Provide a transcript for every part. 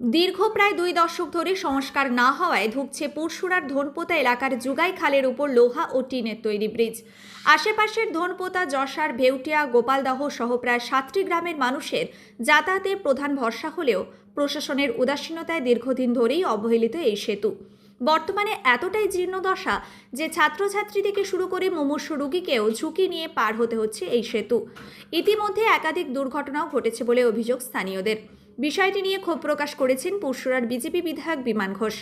দীর্ঘ প্রায় দুই দশক ধরে সংস্কার না হওয়ায় ধুঁকছে পুরসুরার ধনপোতা এলাকার জুগাই খালের উপর লোহা ও টিনের তৈরি ব্রিজ। আশেপাশের ধনপোতা, যশার, ভেউটিয়া, গোপালদহ সহ প্রায় সাতটি গ্রামের মানুষের যাতায়াতের প্রধান ভরসা হলেও প্রশাসনের উদাসীনতায় দীর্ঘদিন ধরেই অবহেলিত এই সেতু। বর্তমানে এতটাই জীর্ণদশা যে ছাত্রছাত্রী থেকে শুরু করে মুমূর্ষ রোগীকেও ঝুঁকি নিয়ে পার হতে হচ্ছে এই সেতু। ইতিমধ্যে একাধিক দুর্ঘটনাও ঘটেছে বলে অভিযোগ স্থানীয়দের। বিষয়টি নিয়ে ক্ষোভ প্রকাশ করেছেন পরশুরার বিজেপি বিধায়ক বিমান ঘোষ।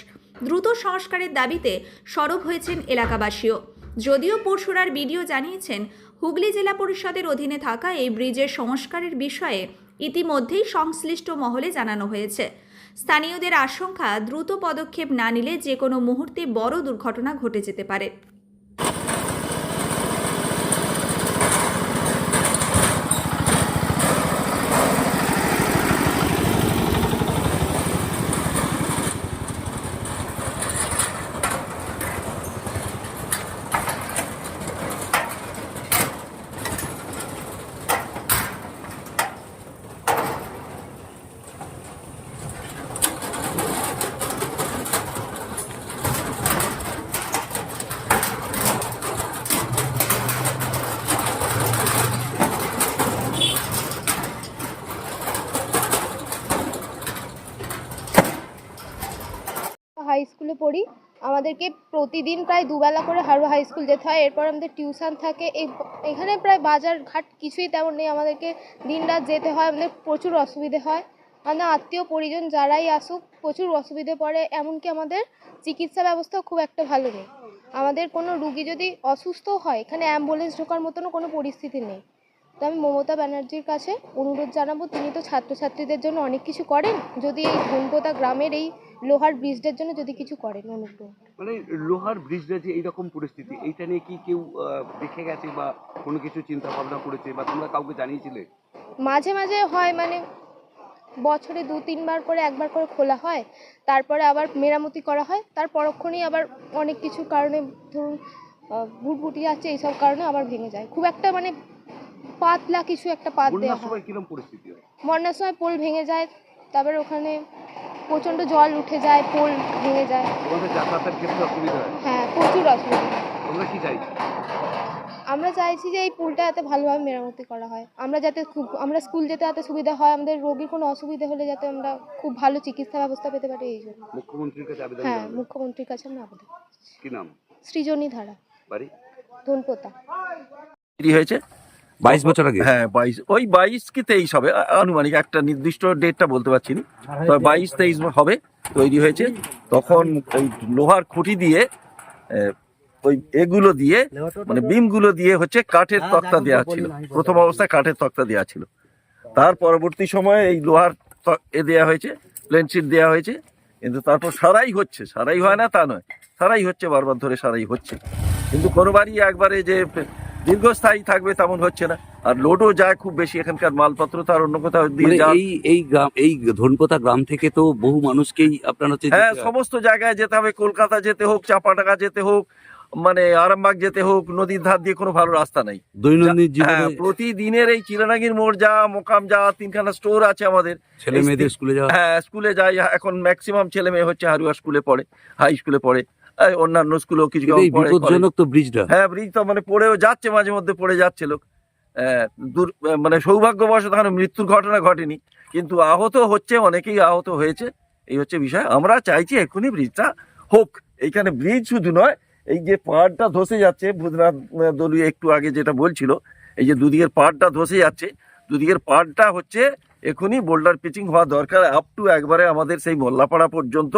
দ্রুত সংস্কারের দাবিতে সরব হয়েছেন এলাকাবাসীও। যদিও পরশুরার বিডিও জানিয়েছেন, হুগলি জেলা পরিষদের অধীনে থাকা এই ব্রিজের সংস্কারের বিষয়ে ইতিমধ্যেই সংশ্লিষ্ট মহলে জানানো হয়েছে। স্থানীয়দের আশঙ্কা, দ্রুত পদক্ষেপ না নিলে যে কোনো মুহূর্তে বড় দুর্ঘটনা ঘটে যেতে পারে হাই স্কুলে পড়ি আমাদেরকে প্রতিদিন প্রায় দুবেলা করে হারোয়া হাই স্কুল যেতে হয়। এরপর আমাদের টিউশন থাকে। এখানে প্রায় বাজার ঘাট কিছুই তেমন নেই। আমাদেরকে দিন রাত যেতে হয়। আমাদের প্রচুর অসুবিধে হয়। আমাদের আত্মীয় পরিজন যারাই আসুক, প্রচুর অসুবিধে পড়ে। এমনকি আমাদের চিকিৎসা ব্যবস্থাও খুব একটা ভালো নেই। আমাদের কোনো রুগী যদি অসুস্থ হয়, এখানে অ্যাম্বুলেন্স ঢোকার মতনও কোনো পরিস্থিতি নেই। তো আমি মমতা ব্যানার্জির কাছে অনুরোধ জানাব তিনি তো ছাত্রছাত্রীদের জন্য অনেক কিছু করেন। যদি এই ধনপোতা গ্রামের এই লোহার ব্রিজটার জন্য যদি কিছু করেন অনুগ্রহ মানে লোহার ব্রিজটা যে এইরকম পরিস্থিতি এইটা নিয়ে কি কেউ দেখে গেছে বা কোনো কিছু চিন্তা ভাবনা করেছে বা তোমরা কাউকে জানিয়েছিলে? মাঝে মাঝে হয় মানে বছরে দু তিনবার করে একবার করে খোলা হয় তারপরে আবার মেরামতি করা হয় তার পরক্ষণেই আবার অনেক কিছু কারণে ধরুন ভুটভুটি আছে এইসব কারণে আবার ভেঙে যায়। খুব একটা মানে পাতলা কিছু একটা পাত দেওয়া বন্যার হয়। সময় কীরকম পরিস্থিতি হয়? বন্যার সময় পোল ভেঙে যায় তারপরে ওখানে প্রচণ্ড জল উঠে যায় পোল ভেঙে যায়। তোমাদের যাতায়াতের ক্ষেত্রে অসুবিধা হয়? হ্যাঁ প্রচুর অসুবিধা তোমরা কি চাইছো? আমরা চাইছি যে এই পুলটা যাতে ভালোভাবে মেরামতি করা হয়। আমরা যাতে খুব আমরা স্কুল যেতে যাতে সুবিধা হয় আমাদের রোগীর কোনো অসুবিধা হলে যাতে আমরা খুব ভালো চিকিৎসা ব্যবস্থা পেতে পারি এই জন্য। মুখ্যমন্ত্রীর কাছে আবেদন হ্যাঁ মুখ্যমন্ত্রীর কাছে আমরা আবেদন কি নাম? সৃজনী ধারা বাড়ি? ধনপোতা। হয়েছে? বাইশ বছর আগে? হ্যাঁ বাইশ, ওই বাইশ কি তেইশ হবে? আনুমানিক একটা নির্দিষ্ট ডেটটা বলতে পারছি না। তবে বাইশ তেইশ হবে, তৈরি হয়েছে। তখন ওই লোহার খুঁটি দিয়ে ওই এগুলো দিয়ে মানে বিমগুলো দিয়ে হচ্ছে কাঠের তক্তা দেওয়া ছিল। প্রথম অবস্থায় কাঠের তক্তা দেওয়া ছিল। তার পরবর্তী সময়ে এই লোহার এ দেওয়া হয়েছে প্লেনশিট দেওয়া হয়েছে। কিন্তু তারপর সারাই হচ্ছে, সারাই হয় না তা নয়। সারাই হচ্ছে, বারবার ধরে সারাই হচ্ছে। কিন্তু কোনোবারই একবারে যে দীর্ঘস্থায়ী থাকবে তেমন হচ্ছে না। আর লোডও যায় খুব বেশি এখানকার মালপত্র তার অন্য কোথাও দিয়ে মানে যান। এই এই গ্রাম এই ধনপোতা গ্রাম থেকে তো বহু মানুষকেই আপনার হচ্ছে হ্যাঁ সমস্ত জায়গায় যেতে হবে। কলকাতা যেতে হোক চাপাটাকা যেতে হোক মানে আরামবাগ যেতে হোক নদীর ধার দিয়ে কোনো ভালো রাস্তা নাই। দৈনন্দিন হ্যাঁ জীবনে প্রতিদিনের এই চিরানাগির মোড় যা মোকাম যা তিনখানা স্টোর আছে আমাদের। ছেলে মেয়েদের স্কুলে যাওয়া। হ্যাঁ স্কুলে যায় এখন ম্যাক্সিমাম ছেলে মেয়ে হচ্ছে হারুয়া স্কুলে পড়ে হাই স্কুলে পড়ে। অন্যান্য স্কুলেও কিছু বিপজ্জনক তো ব্রিজটা হ্যাঁ ব্রিজ তো মানে পড়েও যাচ্ছে মাঝে মধ্যে পড়ে যাচ্ছে লোক। মানে সৌভাগ্যবশত এখন মৃত্যুর ঘটনা ঘটেনি। কিন্তু আহত হচ্ছে অনেকেই আহত হয়েছে। এই হচ্ছে বিষয়। আমরা চাইছি এক্ষুনি ব্রিজটা হোক। এইখানে ব্রিজ শুধু নয় এই যে পাহাড়টা ধসে যাচ্ছে ভূতনাথ দলীয় একটু আগে যেটা বলছিল এই যে দুদিকের পাহাড়টা ধসে যাচ্ছে দুদিকের পাহাড়টা হচ্ছে এখনই বোল্ডার পিচিং হওয়া দরকার। আপ টু একবারে আমাদের সেই মোল্লাপাড়া পর্যন্ত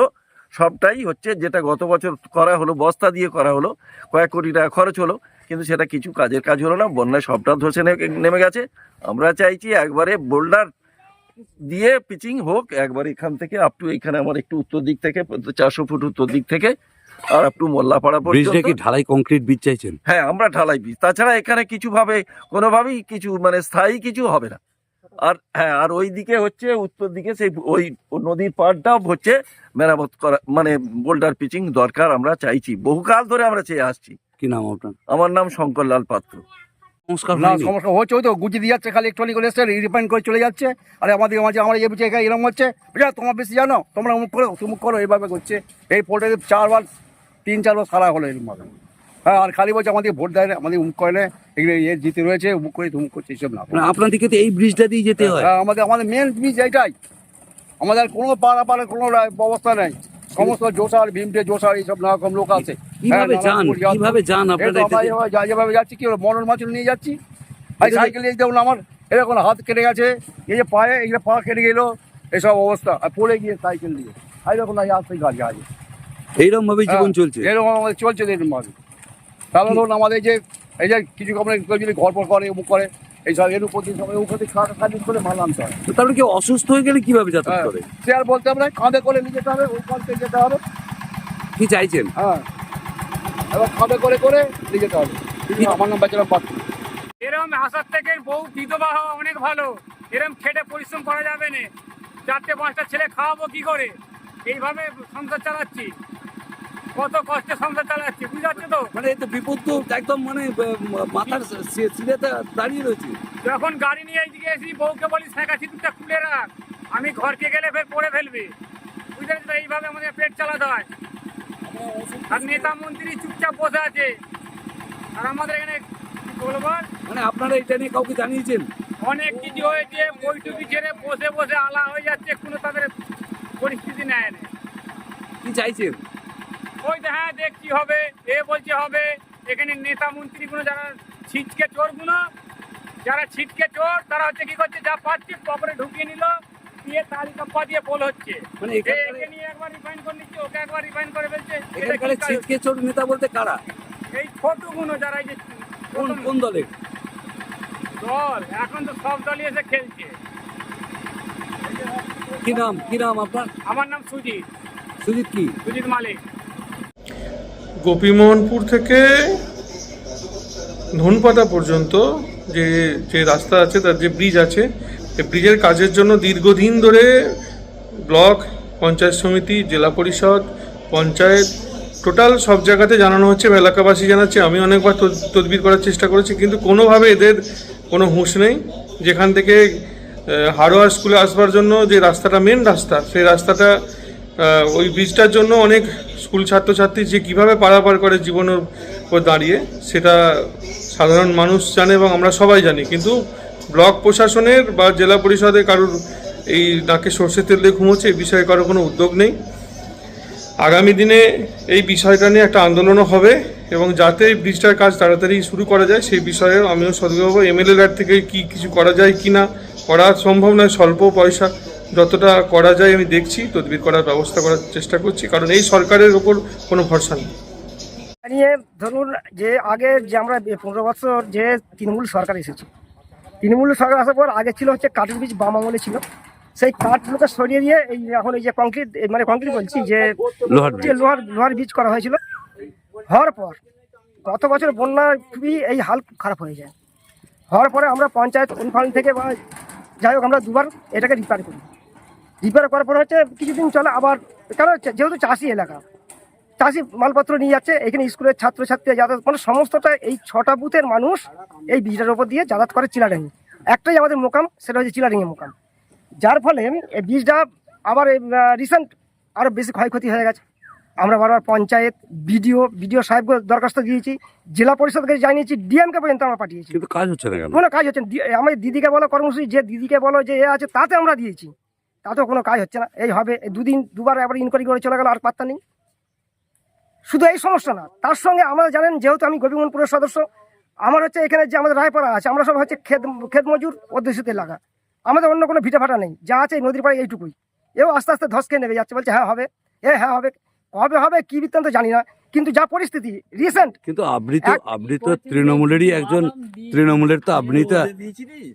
সবটাই হচ্ছে যেটা গত বছর করা হলো বস্তা দিয়ে করা হলো কয়েক কোটি টাকা খরচ হলো কিন্তু সেটা কিছু কাজের কাজ হলো না বন্যায় সবটা ধসে নেমে গেছে। আমরা চাইছি একবারে বোল্ডার দিয়ে পিচিং হোক একবার এখান থেকে আপ টু এখানে আমার একটু উত্তর দিক থেকে চারশো ফুট উত্তর দিক থেকে আর আপ টু মোল্লাপাড়া পর্যন্ত কি ঢালাই কংক্রিট ব্রিজ চাইছেন? হ্যাঁ আমরা ঢালাই বীজ তাছাড়া এখানে কিছু ভাবে কোনোভাবেই কিছু মানে স্থায়ী কিছু হবে না। আর হ্যাঁ আর ওই দিকে হচ্ছে উত্তর দিকে সেই ওই নদীর পাড়টাও হচ্ছে মেরামত করা মানে বোল্ডার পিচিং দরকার আমরা চাইছি। বহুকাল ধরে আমরা চেয়ে আসছি। কি নাম আপনার? আমার নাম শঙ্করলাল পাত্র। না সমস্যা হচ্ছে ওই তো গুছিয়ে দিয়ে যাচ্ছে খালি একটু করে এসছে রিফাইন করে চলে যাচ্ছে। আর আমাদের মাঝে আমরা এ বুঝে এরকম হচ্ছে। বুঝা তোমার বেশি জানো তোমরা অমুক করো তুমুক করো এইভাবে করছে। এই চারবার তিন চারবার সারা হলো এরকমভাবে হ্যাঁ আর খালি বলছে আমাদের ভোট দেয় না আমাদের উমুক করে না এগুলো ইয়ে জিতে রয়েছে উমুক করে তুমুক করছে এইসব না। মানে আপনাদেরকে তো এই ব্রিজটা দিয়ে যেতে হয়? হ্যাঁ, আমাদের আমাদের মেন ব্রিজ এইটাই। আমাদের কোনো পাড়া পাড়া কোনো ব্যবস্থা নেই। সমস্ত জোসার ভীমটে জোসার এইসব নানা রকম লোক আছে। কীভাবে হ্যাঁ, যান? কীভাবে যান আপনারা যেভাবে যাচ্ছি কি মরণ মাছ নিয়ে যাচ্ছি? তো- সাইকেল নিয়ে দেখুন আমার এরকম হাত কেটে গেছে এই যে পায়ে এই যে পা কেটে গেলো এসব অবস্থা আর পড়ে গিয়ে সাইকেল নিয়ে। আর এরকম না আসতে গাড়ি আছে। এইরকম ভাবে জীবন চলছে? এরকম আমাদের চলছে এরকম ভাবে তাহলে ধরুন আমাদের এই যে এই যে কিছু কেউ যদি গল্প করে অমুক করে এইসব এর উপর দিয়ে সবাই উপর দিয়ে খাটা খাটি করে মাল আনতে হয়। তো তারপরে কেউ অসুস্থ হয়ে গেলে কীভাবে যাতায়াত হ্যাঁ। করে? সে আর বলতে হবে না কাঁধে করে নিয়ে যেতে হবে ওই কাঁধে যেতে হবে। কি চাইছেন? হ্যাঁ এবার কাঁধে করে করে নিয়ে যেতে হবে। আমার নাম বেচারাম পাচ্ছি এরম আসার থেকে বউ বিধবা হওয়া অনেক ভালো। এরম খেটে পরিশ্রম করা যাবে না। চারটে পাঁচটা ছেলে খাওয়াবো কি করে? এইভাবে সংসার চালাচ্ছি। কত কষ্টে সংসার চালাচ্ছি বুঝতে পারছ তো? মানে এই তো বিপদ তো একদম মানে মাথার সি- সিঁড়িতে দাঁড়িয়ে রয়েছে। যখন গাড়ি নিয়ে এইদিকে এসি বউকে বলি শেখা সিঁদুরটা খুলে রাখ। আমি ঘরকে গেলে ফের পড়ে ফেলবে। বুঝতে তো? এইভাবে আমাদের পেট চালাতে হয়। আর নেতা মন্ত্রী চুপচাপ বসে আছে। আর আমাদের এখানে কি বলব মানে আপনারা এটা নিয়ে কাউকে জানিয়েছেন? অনেক কিছু হয়েছে বইটুকি ছেড়ে বসে বসে আলা হয়ে যাচ্ছে কোনো তাদের পরিস্থিতি নেয় না। কি চাইছেন? ওই হ্যাঁ দেখছি হবে এ বলছে হবে। এখানে নেতা মন্ত্রীগুলো যারা ছিটকে চোরগুলো যারা ছিটকে চোর তারা হচ্ছে কি করছে যা পাচ্ছে পকেটে ঢুকিয়ে নিল দিয়ে তালি দিয়ে বল হচ্ছে। মানে একে নিয়ে একবার রিফাইন করে নিচ্ছে ওকে একবার রিফাইন করে ফেলছে। ছিটকে চোর নেতা বলতে কারা? এই ছোটগুলো যারা এই যে কোন প্রথম কোন দলের? দল এখন তো সব দলই এসে খেলছে। কি নাম কি নাম আপনার? আমার নাম সুজিত। সুজিত কি? সুজিত মালিক। গোপীমোহনপুর থেকে ধনপাতা পর্যন্ত যে যে রাস্তা আছে, তার যে ব্রিজ আছে, এই ব্রিজের কাজের জন্য দীর্ঘদিন ধরে ব্লক, পঞ্চায়েত সমিতি, জেলা পরিষদ, পঞ্চায়েত টোটাল সব জায়গাতে জানানো হচ্ছে এলাকাবাসী জানাচ্ছে। আমি অনেকবার তদবির করার চেষ্টা করেছি, কিন্তু কোনোভাবে এদের কোনো হুঁশ নেই। যেখান থেকে হারোয়ার স্কুলে আসবার জন্য যে রাস্তাটা মেন রাস্তা, সেই রাস্তাটা ওই ব্রিজটার জন্য অনেক স্কুল ছাত্রছাত্রী যে কীভাবে পারাপার করে জীবনের উপর দাঁড়িয়ে, সেটা সাধারণ মানুষ জানে এবং আমরা সবাই জানি। কিন্তু ব্লক প্রশাসনের বা জেলা পরিষদের কারোর এই নাকে সর্ষের তেল দিয়ে ঘুমোচ্ছে এই বিষয়ে কারও কোনো উদ্যোগ নেই। আগামী দিনে এই বিষয়টা নিয়ে একটা আন্দোলনও হবে এবং যাতে এই ব্রিজটার কাজ তাড়াতাড়ি শুরু করা যায়, সেই বিষয়ে আমিও সদগব এমএলএর থেকে কি কিছু করা যায় কি না, করা সম্ভব নয়, স্বল্প পয়সা যতটা করা যায় আমি দেখছি তদবির করার ব্যবস্থা করার চেষ্টা করছি কারণ এই সরকারের ওপর কোনো ভরসা নেই। নিয়ে ধরুন যে আগে যে আমরা পনেরো বছর যে তৃণমূল সরকার এসেছে তৃণমূল সরকার আসার পর আগে ছিল হচ্ছে কাঠের বীজ বাম আমলে ছিল। সেই কাঠগুলোকে সরিয়ে দিয়ে এই এখন এই যে কংক্রিট মানে কংক্রিট বলছি যে লোহার যে লোহার লোহার বীজ করা হয়েছিল। হওয়ার পর গত বছর বন্যা খুবই এই হাল খারাপ হয়ে যায়। হওয়ার পরে আমরা পঞ্চায়েত ফান্ড থেকে বা যাই হোক আমরা দুবার এটাকে রিপেয়ার করি। রিপেয়ার করার পর হচ্ছে কিছুদিন চলে আবার কারণ হচ্ছে যেহেতু চাষি এলাকা চাষি মালপত্র নিয়ে যাচ্ছে এখানে স্কুলের ছাত্রছাত্রী যাতায়াত মানে সমস্তটা এই ছটা বুথের মানুষ এই বীজটার উপর দিয়ে যাতায়াত করে চিলাডাঙ্গি একটাই আমাদের মোকাম সেটা হচ্ছে চিলাডাঙ্গি মোকাম। যার ফলে এই বীজটা আবার রিসেন্ট আরও বেশি ক্ষয়ক্ষতি হয়ে গেছে। আমরা বারবার পঞ্চায়েত বিডিও বিডিও সাহেবকে দরখাস্ত দিয়েছি জেলা পরিষদকে জানিয়েছি ডিএমকে পর্যন্ত আমরা পাঠিয়েছি। কিন্তু কাজ হচ্ছে না কোনো? কাজ হচ্ছে দি- দিদিকে বলো কর্মসূচি যে দিদিকে বলো যে এ আছে তাতে আমরা দিয়েছি। তাতেও কোনো কাজ হচ্ছে না। এই হবে দুদিন, দুবার একবার ইনকোয়ারি করে চলে গেল, আর পাত্তা নেই। শুধু এই সমস্যা না, তার সঙ্গে আমরা জানেন, যেহেতু আমি গোপীমনপুরের সদস্য, আমার হচ্ছে এখানে যে আমাদের রায়পাড়া আছে, আমরা সব হচ্ছে ক্ষেত খেত মজুর অধ্যুষিত এলাকা আমাদের অন্য কোনো ভিটাফাটা নেই, যা আছে নদীর পাড়ে এইটুকুই। এও আস্তে আস্তে ধসকে নেবে যাচ্ছে, বলছে হ্যাঁ হবে। এ হ্যাঁ হবে। কবে হবে কি বৃত্তান্ত জানি না কিন্তু যা পরিস্থিতি রিসেন্ট কিন্তু আপনি তো আপনি তো তৃণমূলেরই একজন তৃণমূলের তো আপনি তো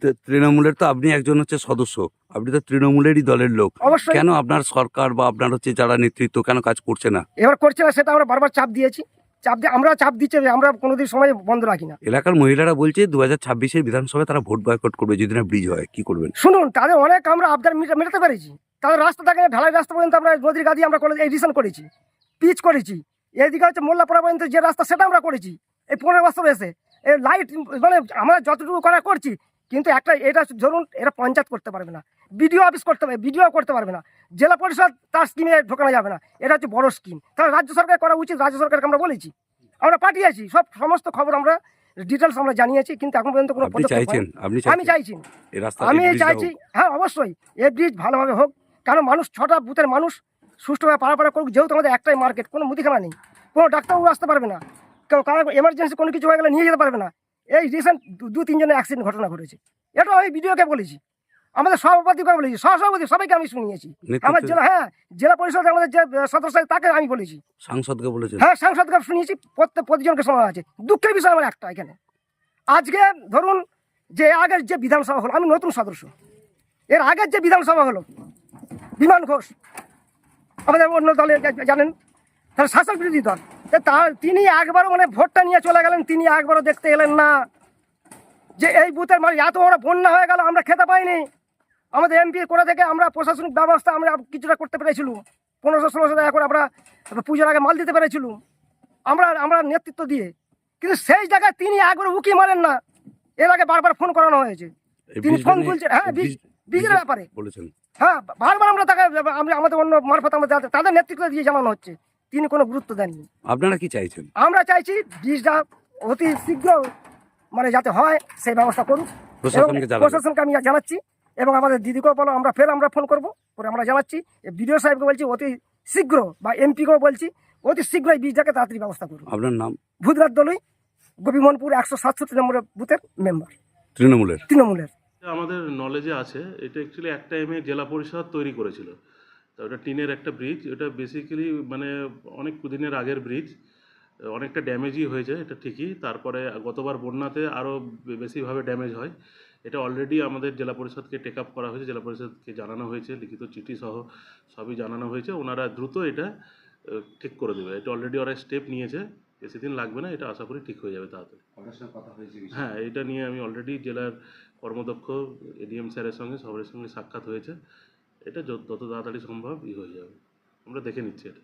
তো তৃণমূলের তো আপনি একজন হচ্ছে সদস্য আপনি তো তৃণমূলেরই দলের লোক। অবশ্যই। কেন আপনার সরকার বা আপনার হচ্ছে যারা নেতৃত্ব কেন কাজ করছে না? এবার করছে না সেটা আমরা বারবার চাপ দিয়েছি। চাপ দিয়ে আমরা চাপ দিচ্ছে যে আমরা কোনোদিন সময় বন্ধ রাখি না। এলাকার মহিলারা বলছে দু হাজার ছাব্বিশের বিধানসভায় তারা ভোট বয়কট করবে যদি না ব্রিজ হয় কি করবেন? শুনুন তাদের অনেক আমরা আবদার মেটাতে পেরেছি। তাদের রাস্তা থাকে না, ঢালাই রাস্তা পর্যন্ত আমরা নদীর গা দিয়ে আমরা কলেজ এডিশন করেছি পিচ করেছি। এদিকে হচ্ছে মোল্লাপাড়া পর্যন্ত যে রাস্তা সেটা আমরা করেছি এই পনেরো বছর এসে। এই লাইট মানে আমরা যতটুকু করা করছি কিন্তু একটা এটা ধরুন এরা পঞ্চায়েত করতে পারবে না বিডিও অফিস করতে পারবে বিডিও করতে পারবে না। জেলা পরিষদ তার স্কিমে ঢোকানো যাবে না। এটা হচ্ছে বড় স্কিম তাহলে রাজ্য সরকার করা উচিত রাজ্য সরকারকে আমরা বলেছি। আমরা পাঠিয়েছি সব সমস্ত খবর আমরা ডিটেলস আমরা জানিয়েছি কিন্তু এখন পর্যন্ত কোনো চাইছেন? আমি চাইছি। আমি চাইছি হ্যাঁ অবশ্যই এই ব্রিজ ভালোভাবে হোক। কারণ মানুষ ছটা বুথের মানুষ সুষ্ঠুভাবে পারাপাড়া করুক যেহেতু আমাদের একটাই মার্কেট কোনো মুদিখানা নেই। কোনো ডাক্তারবাবু আসতে পারবে না। কেউ কারও এমার্জেন্সি কোনো কিছু হয়ে গেলে নিয়ে যেতে পারবে না। এই রিসেন্ট দু তিনজনের অ্যাক্সিডেন্ট ঘটনা ঘটেছে। এটা আমি ভিডিওকে বলেছি। আমাদের সভাপতিকে বলেছি সহসভাপতি সবাইকে আমি শুনিয়েছি আমার জেলা হ্যাঁ জেলা পরিষদের আমাদের যে সদস্য তাকে আমি বলেছি। সাংসদকে বলেছি হ্যাঁ সাংসদকে শুনিয়েছি প্রত্যেক প্রতিজনকে শোনা আছে দুঃখের বিষয় আমার একটা এখানে। আজকে ধরুন যে আগের যে বিধানসভা হলো আমি নতুন সদস্য। এর আগের যে বিধানসভা হলো বিমান ঘোষ আমাদের অন্য দলে জা- জানেন তার শাসক বিরোধী দল তার তিনি একবারও মানে ভোটটা নিয়ে চলে গেলেন তিনি একবারও দেখতে এলেন না। যে এই বুথের মানে এত বড় বন্যা হয়ে গেল আমরা খেতে পাইনি। আমাদের এমপি করে থেকে? আমরা প্রশাসনিক ব্যবস্থা আমরা কিছুটা করতে পেরেছিলাম পনেরোশো ষোলোশো টাকা করে আমরা পুজোর আগে মাল দিতে পেরেছিলাম আমরা আমরা নেতৃত্ব দিয়ে। কিন্তু সেই জায়গায় তিনি একবার উকি মারেন না। এর আগে বারবার ফোন করানো হয়েছে। তিনি ফোন তুলছেন। হ্যাঁ বীজের ব্যাপারে। বলেছেন। হ্যাঁ বারবার আমরা তাকে আমরা আমাদের অন্য মারফত আমরা তাদের- নেতৃত্ব দিয়ে জানানো হচ্ছে। তিনি কোনো গুরুত্ব দেননি। আপনারা কি চাইছেন? আমরা চাইছি বীজটা অতি শীঘ্র মানে যাতে হয় সেই ব্যবস্থা করুক। প্রশাসনকে আমি জানাচ্ছি। এবং আমাদের দিদিকেও বলো আমরা ফের আমরা ফোন করব করে আমরা জানাচ্ছি। বিডিও সাহেবকে বলছি অতি শীঘ্র বা এমপিকেও বলছি অতি শীঘ্রই বীজটাকে তাড়াতাড়ি ব্যবস্থা করুন। আপনার নাম? ভূতরাজ দলই গোপীমোহনপুর একশো সাতষট্টি নম্বরের বুথের মেম্বার তৃণমূলের? তৃণমূলের। আমাদের নলেজে আছে। এটা অ্যাকচুয়ালি এক টাইমে জেলা পরিষদ তৈরি করেছিল। তো ওটা টিনের একটা ব্রিজ এটা বেসিক্যালি মানে অনেক দিনের আগের ব্রিজ অনেকটা ড্যামেজই হয়েছে এটা ঠিকই। তারপরে গতবার বন্যাতে আরও বেশিভাবে ড্যামেজ হয়। এটা অলরেডি আমাদের জেলা পরিষদকে টেক আপ করা হয়েছে জেলা পরিষদকে জানানো হয়েছে লিখিত চিঠি সহ সবই জানানো হয়েছে। ওনারা দ্রুত এটা ঠিক করে দেবে। এটা অলরেডি ওরা স্টেপ নিয়েছে বেশি দিন লাগবে না এটা আশা করি ঠিক হয়ে যাবে তাড়াতাড়ি? হ্যাঁ এটা নিয়ে আমি অলরেডি জেলার কর্মদক্ষ এডিএম স্যারের সঙ্গে সবার সঙ্গে সাক্ষাৎ হয়েছে। এটা যত যত তাড়াতাড়ি সম্ভব ই হয়ে যাবে। আমরা দেখে নিচ্ছি এটা।